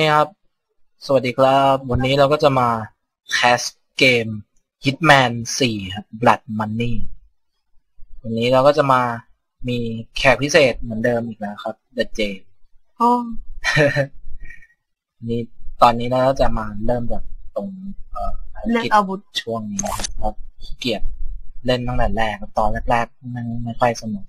นี่ครับ สวัสดีครับ วันนี้เราก็จะมาแคสเกม Hitman 4ครับ Blood Money วันนี้เราก็จะมามีแขกพิเศษเหมือนเดิมอีกแล้วครับ The J โอ้นี่ตอนนี้เราก็จะมาเริ่มแบบตรงเอ่อภารเลือกกิจอาวุธช่วงนี้นะครับเพราะขี้เกียจเล่นตั้งแต่แรกตอนแรกๆมันไม่ค่อยสนุก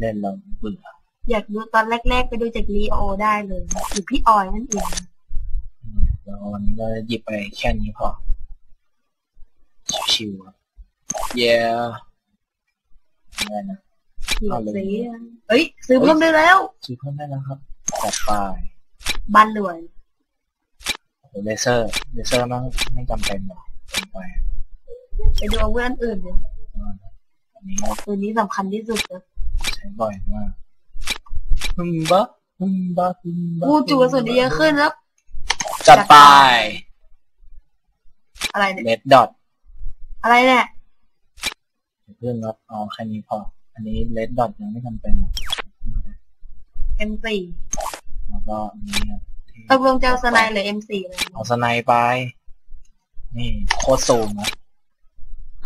เล่นแล้วเบื่อ อยากดูตอนแรก ๆ ไปดูจากลีโอได้เลยหรือพี่ออยนั่นเองอืมแล้ววันนี้ก็หยิบไปแค่นี้พอ ชิวๆครับเย้อะไรนะเขียเอานเลยสีเอ้ย ซื้อเพิ่มได้แล้ว ซื้อเพิ่มได้แล้วครับจัดไปบ้านรวยโอ้โหเลเซอร์เลเซอร์ไม่ไม่จำเป็นหรอกจำไปไปดูอาวุธอันอื่นเลยอันนี้ตัวนี้สำคัญที่สุดเลยใช้บ่อยมาก ฮึมบะฮึมบะฮึมบะกูจูกระสุนได้เยอะขึ้นแล้ว จัดไป อะไรเนี่ยเลดดอทอะไรเนี่ยเพื่อนครับเอาแค่นี้พอ อันนี้เลดดอทยังไม่จำเป็นหรอก M4 แล้วก็อันนี้ครับตกลงจะเอาสไนด์หรือ M4 เลยเอาสไนไป นี่โคตรสูงนะ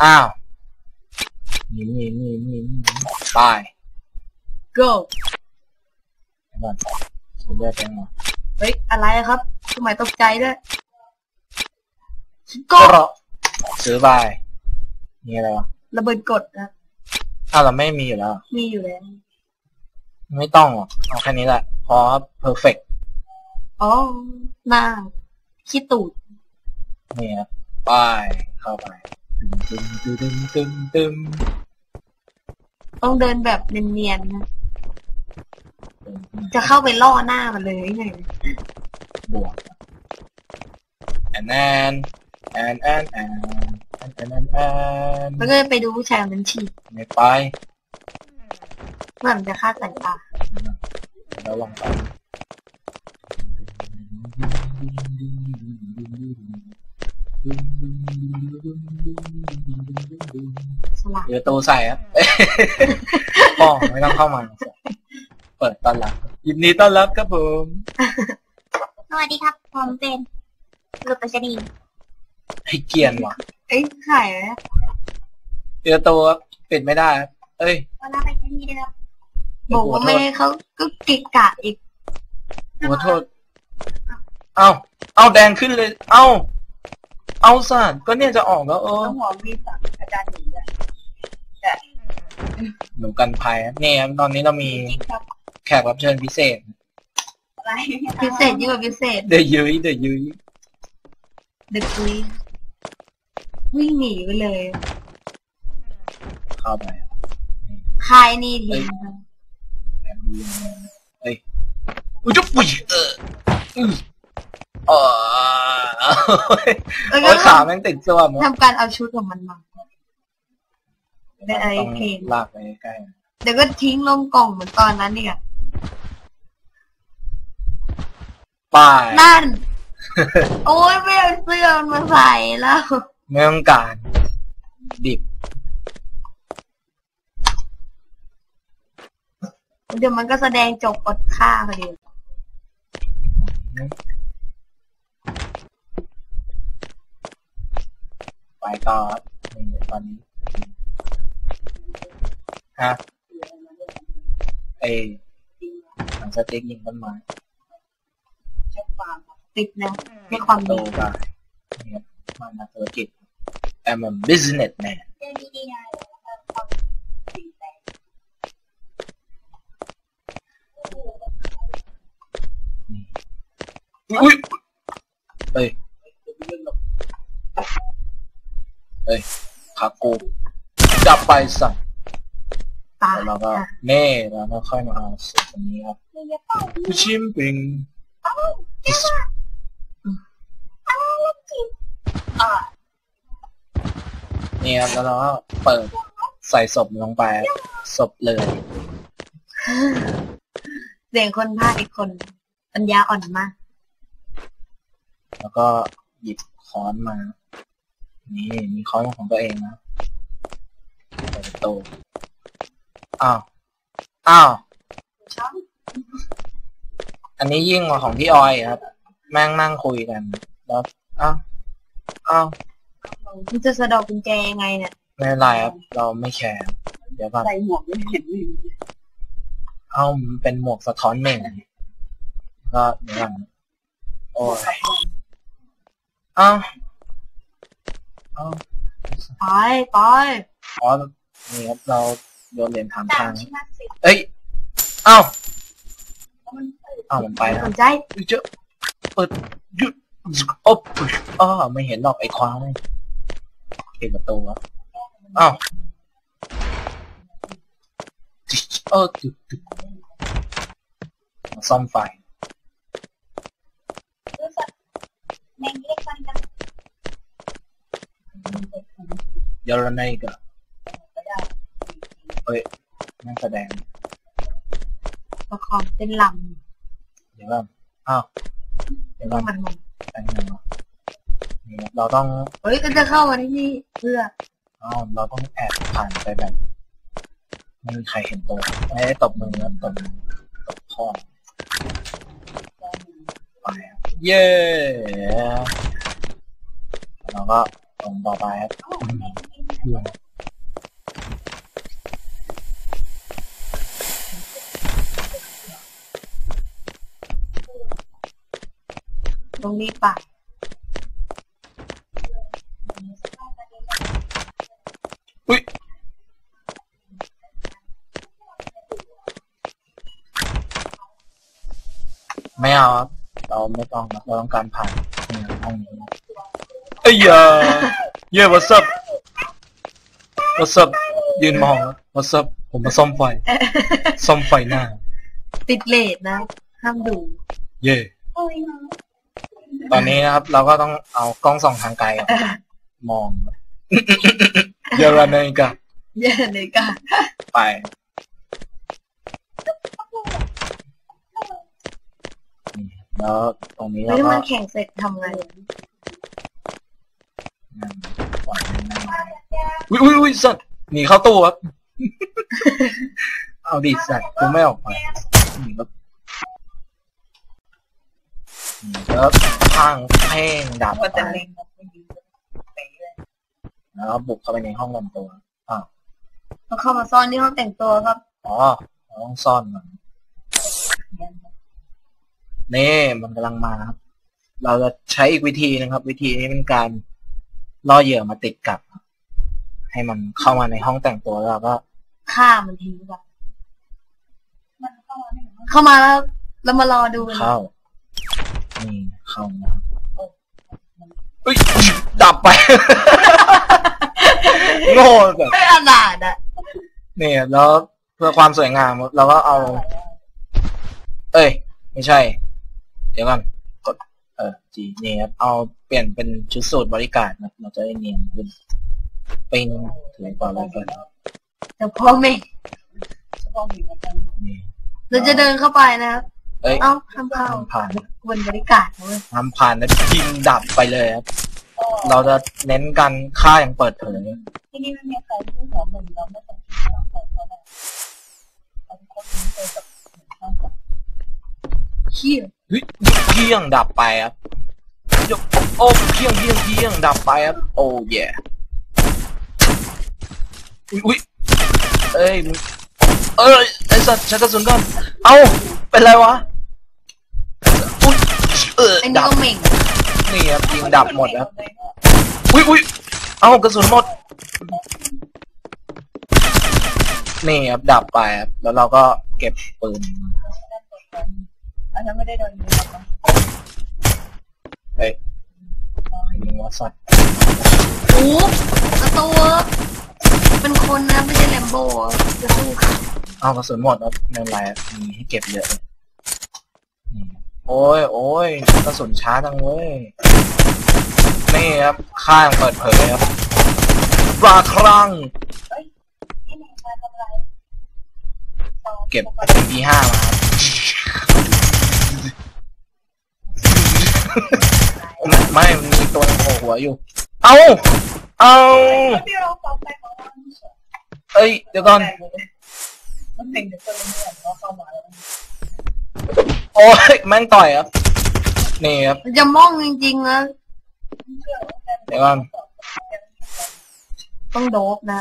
อ้าวนี่นี่นี่นี่นี่ไป go เดี๋ยว ก่อนซื้อเลือดไปหน่อยเฮ้ย อะไรครับทำไมตกใจด้วยก็ go ซื้อไปนี่อะไรวะระเบิดกดนะอ้าวเราไม่มีอยู่แล้ว มีอยู่แล้ว ไม่ต้องหรอกเอาแค่นี้แหละพอ perfect อ๋อหน้าขี้ตูดนี่ครับไปเข้าไปตึมตึมตึมตึมตึมต้องเดินแบบเนียนๆนะตึม จะเข้าไปล่อหน้ามันเลยไงบวกแอนแอนแอนแอนแอนแอนแอนแอนแอนแล้วก็ไปดูผู้ชายคนนั้นฉีดไม่ไปเมื่อมันจะฆ่าสายตาแล้วลองไปสลัดเดี๋ยวตูใส่ครับป้องไม่ต้องเข้ามา เปิดต้อนรับยินดีต้อนรับครับผม สวัสดีครับ ผมเป็นลูกปัชนีให้เกียนว่ะเอ้ยขายแล้วเดี๋ยวตูครับปิดไม่ได้ครับเอ้ยวันรับไปที่นี่ด้วยครับบอกว่าไม่ให้เขาก็กิกกะอีกขอโทษ เอาเอาแดงขึ้นเลย เอาเอาสัตว์ก็เนี่ยจะออกแล้วเออต้องหัวมีสักอาจารย์หนีอะหนูกันภัยครับเนี่ยครับตอนนี้เรามีจริงครับ แขกรับเชิญพิเศษ อะไรพิเศษยิ่งกว่าพิเศษ เดยุ้ยเดยุ้ยเด็กคุยวิ่งหนีไปเลยเข้าไปคายนี่ทิ้งครับแอบดูยังไงเอ้ยอุ้ยจุ๊บอุ้ยเอออือเออแล้วโอ้ก็ยขาแม่งติดซ่วมทำการเอาชุดของมันมา ได้ไอ้ต้องเพลง ลากไปใกล้เดี๋ยวก็ทิ้งลงกล่องเหมือนตอนนั้นเนี่ยๆ ป้ายนั่น โอ้ยไม่เอาเสื้อมันมาใส่แล้ว ไม่ต้องการ ดิบ เดี๋ยวมันก็แสดงจบกดค่าพอดีไปต่อครับนี่ตอนนี้ฮะเอย หนังสติ๊กยิงต้นไม้ติดนะในความโตดีได้นี่ครับมานักธุรกิจ I'm a businessman เจอดีดีไออุ้ยเอ้ยเอ้ยขากูจับไปสั่ง ตายแล้วเราก็อะเน่แล้วก็ค่อยมาเอาสิ่งอันนี้ครับผู้ชิมปิงนี่ครับแล้วเราก็เปิดใส่ศพลงไปศพเลยเสียงคนพากย์อีกคนปัญญาอ่อนมาก แล้วก็หยิบค้อนมา นี่มีค้อนของตัวเองนะเปิดประตู อ้าว อ้าว อันนี้ยิ่งกว่าของพี่ออยครับ แม่งนั่งคุยกันแล้วอ้าว อ้าวมันจะสะดอกกุญแจยังไงเนี่ยไม่เป็นไรครับ เราไม่แคร์เดี๋ยวก่อนใส่หมวกไม่เห็นเลยเอ้ามันเป็นหมวกสะท้อนเหม่งก็เดี๋ยวก่อนโอ้ยอ้าวอ้าว ไปไปอ๋อนี่ครับเรา โยนเหรียญถามตาทามงชิมาสิเอ้ยอ้าวอ้าวมันไปแล้วสนใจเจอเปิดหยุดโอ๊บอ้าวไม่เห็นหรอกไอ้ควายปิดประตูแล้วอ้าวเออตึกตึกมาซ่อมไฟแมงเล็ กกันกันยอรนัยกะเฮ้ยนักแสดงละครเป็นลเดี๋ยวก่อนอ้าวเดี๋ยวำก่ต้ออนงมันมันอันนี้นะนี่ครับเราต้องเฮ้ยก็จะเข้ามาที่นี่เพื่ออ้าวเราต้องแอบผ่านไปแบบไม่มีใครเห็นตัวไม่ได้ตบมือนะตบตบพ่อไปครับเย้แล้วก็ตรงต่อไปครับเพื่อน ตรงนี้ไปอุ้ยไม่เอาครับเราไม่ต้องนะเราต้องการผ่านนี่ห้องนี้เอ้ยอย่าเย้ what's up what's up ยืนมองครับ what's up ผมมาซ่อมไฟ ซ่อมไฟหน้า ติดเลทนะ ห้ามดู เย่ โอ้ยน้อง ตอนนี้นะครับ เราก็ต้องเอากล้องส่องทางไกลอะมองเยอรมันกะเย่เลยกันไปนี่แล้วตรงนี้เราเฮ้ยก็ มันแข่งเสร็จทำไงนั่งปล่อยให้นั่งอุ้ยอุ้ยอุ้ยสัตว์หนีเข้าตู้ครับ เอาดิสัตว์กูไม่ออกไปนี่ครับนี่แล้ วพังเพ่งดับก็ไปจะเล็งกับผู้หญิงเป๋เลยแล้วก็บุกเข้าไปในห้องนอนตัวอ้าวเราเข้ามาซ่อนที่ห้องแต่งตัวครับ อ๋อเราต้องซ่อนมันนี่มันกำลังมาครับ เราจะใช้อีกวิธีนะครับ วิธีนี้เป็นการล่อเหยื่อมาติดกับ ให้มันเข้ามาในห้องแต่งตัวแล้วเราก็ฆ่ามันทิ้งแบบมันเข้ามาไม่ถึงเข้ามาแล้วเรามารอดูกันเข้านี่ เข้ามาเอ้ยดับไป โง่แบบ ไม่อนาดอะนี่แล้วเพื่อความสวยงามเราก็เอา เอ้ย ไม่ใช่ เดี๋ยวก่อนกด เออจีนี่ครับเอาเปลี่ยนเป็นชุดสูทบริการนะเราจะได้เนียนขึ้นปิ้งถือก่อนเลยก่อนแต่พ่อไม่เฉพาะหญิงกับกันนี่เราจะเดินเข้าไปนะครับ เอ้ยเอ้าทำเข้าทำผ่านกวนบริการนะเว้ยทำผ่านแล้วยิงดับไปเลยครับ เราจะเน้นการฆ่าอย่างเปิดเผยที่นี่ไม่มีใครที่หัวหนึ่งเราไม่ต้องคิดเราเปิดเท่าไหร่เราเป็นคนเคยกับเหมือนกันกับเขี้ยเฮ้ยเพียงดับไปครับยกโอ้เพียงเพียงเพียงดับไปครับ โอ้เย่อุ้ยอุ้ยเอ้ยมึงเอ้ยไอ้สัตว์ใช้กระสุนก่อน เอ้า เป็นไรวะอุ้ยเออไอ้นี่ดับก็เหม่งนี่ครับยิงดับหมดแล้วอุ้ยอุ้ยเอ้ากระสุนหมด นี่ครับดับไปครับแล้วเราก็เก็บปืนอันนั้นไม่ได้โดนยิงหรอกนะเฮ้ยยิงวัดสัตว์โอ้ประตูเป็นคนนะไม่ใช่แลมโบ้จะสู้ค่ะ เอากระสุนหมดแล้วในไรมีให้เก็บเยอะเลยนี่โอ้ยโอ้ยกระสุนช้าจังเว้ยนี่ครับ ข้างเปิดเผยครับปลาครั่งที่ไหนมาทำไรเก็บ MP5 มาครับไม่ไม่มันมีตัวโผล่หัวอยู่ เอาเอาเราฟังไปของเราเอ้ย เดี๋ยวก่อน มันเป็นเด็กคนละเรื่องเราเข้ามาแล้วโอ้ยแม่งต่อยครับ นี่ครับ มันจะม่องจริงๆนะเดี๋ยวก่อนต้องโดบนะ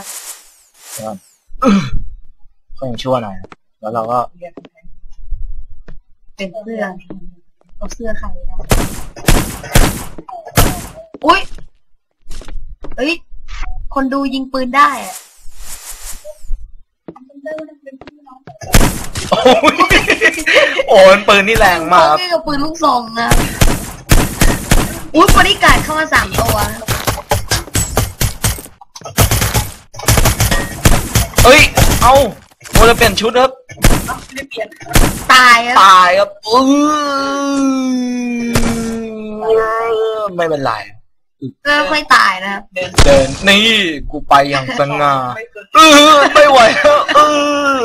เดี๋ยวก่อนก็ยังชั่วหน่อยแล้วเราก็เรียนแทนเป็นเสื้อเอาเสื้อใครได้อุ้ยเอ้ย คนดูยิงปืนได้อะ โอ้ยโอ้ยปืนนี่แรงมากครับเล่กับปืนลูกซองนะอุ้ยบริการดเข้ามาสามตัวเอ้ย เอาโมจะเปลี่ยนชุดครับ ไม่เปลี่ยนตายอะตายครับอือไม่เป็นไร ก็ค่อยตายนะครับเดินเดินนี่กูไปอย่างสง่าไม่เกินเออไม่ไหวแล้วเออ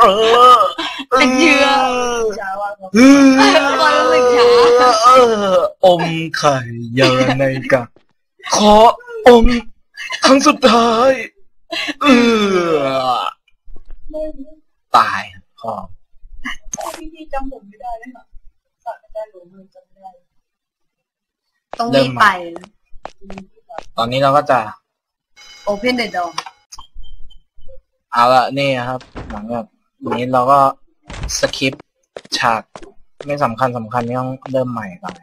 เออเป็นเหยื่อช้าว่าเราเออคนรู้สึกช้าเอออมไข่เยอะในกะขออมครั้งสุดท้ายเออไม่ตายคอพี่พี่จำผมไม่ได้เลยค่ะฝากอาจารย์หลวงมือจำไม่ได้ต้องรีบไป ตอนนี้เราก็จะโอเพนเดอะดอเอาละนี่ครับ หลังจากนี้เราก็สคิปฉากไม่สำคัญสำคัญนี่ต้องเริ่มใหม่ก่อน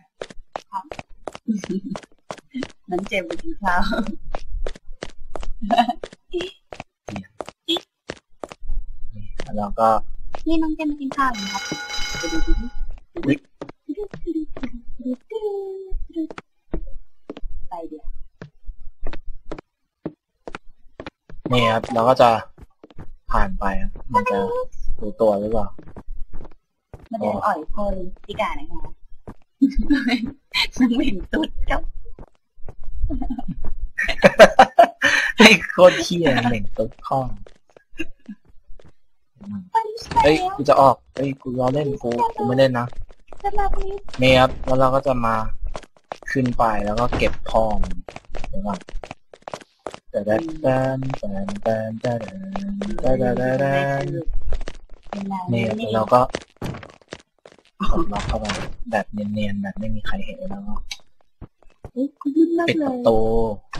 มันเจ็บไปถึงเท้าแล้วเราก็ นี่น้องเจมมากินข้าวอยู่ครับ ไปเดียวนี่ครับเราก็จะผ่านไปครับมันจะดูตัวหรือเปล่ามาเดินอ่อยโพลพิการนะคะซึ่งเหม็นตุ๊ดเจ้าไอ้โคตรเที่ยเหม่งตุ๊กข้องเฮ้ยกูจะออกเฮ้ยกูรอเล่นกูกูไม่เล่นนะจะมาคุยนี่ครับแล้วเราก็จะมา ขึ้นไปแล้วก็เก็บพองเดี๋ยวก่อนแต่แต่แต่แต่แต่แต่แต่แต่แต่นี่ครับแล้วเราก็กดล็อกเข้าไปแบบเนียนๆแบบไม่มีใครเห็นแล้วก็ปิดประตู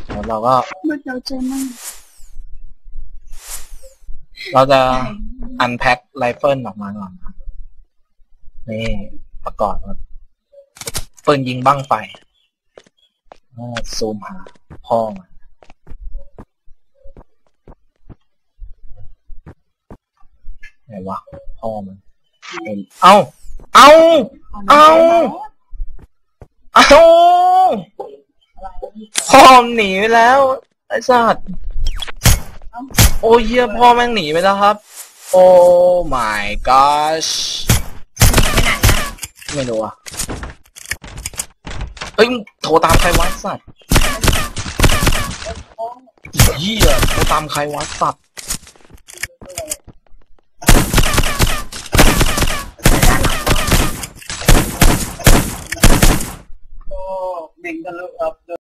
แล้วเราก็เมื่อเราเจมั่งเราจะอันแพ็คไรเฟิลออกมาก่อนครับนี่ประกอบปืนยิงบ้างไฟ ก็ซูมหาพ่อมันไหนวะพ่อมันเห็นเอ้าเอ้าเอ้าเอ้าพ่อมหนีไปแล้ว ไอ้สัตว์โอ้ยเฮียพ่อแม่งหนีไปแล้วครับ โอ้ my gosh ไม่รู้อะ เฮ้ยโทรตามใครวะไสัตว์เยี่ยโทรตามใครวะสัตว์ก็เบ่งกันแล้วครับ